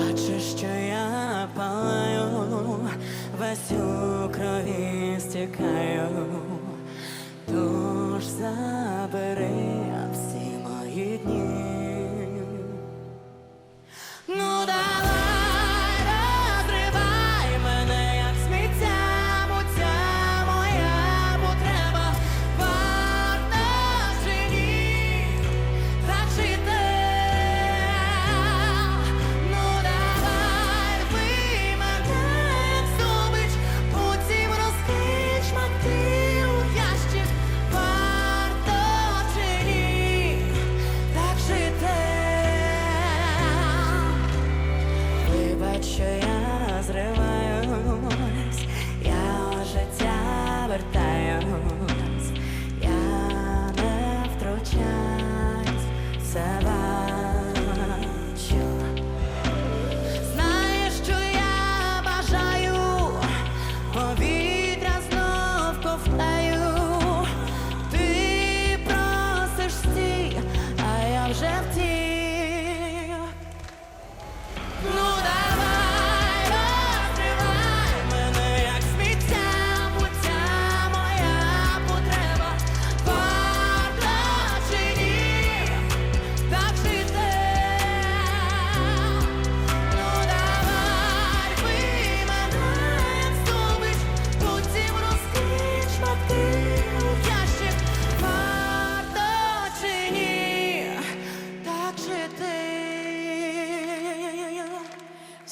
Бачу, що я палаю, весь у крові стікаю. що я зриваю.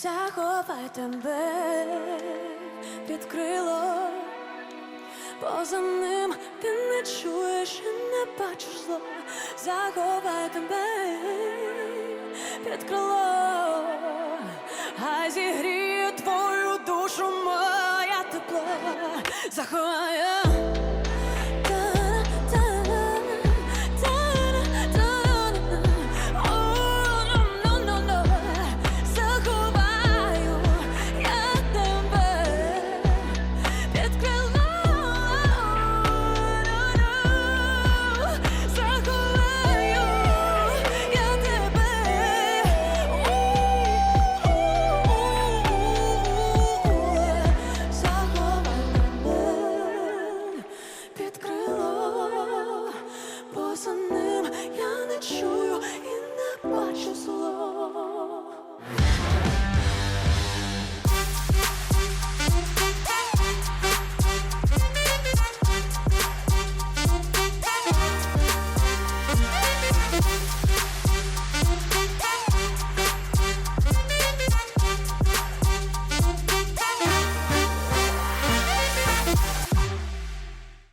Заховай тебе під крило, поза ним ти не чуєш і не бачиш зло, заховай тебе під крило, хай зігріє твою душу моя тепло, заховай.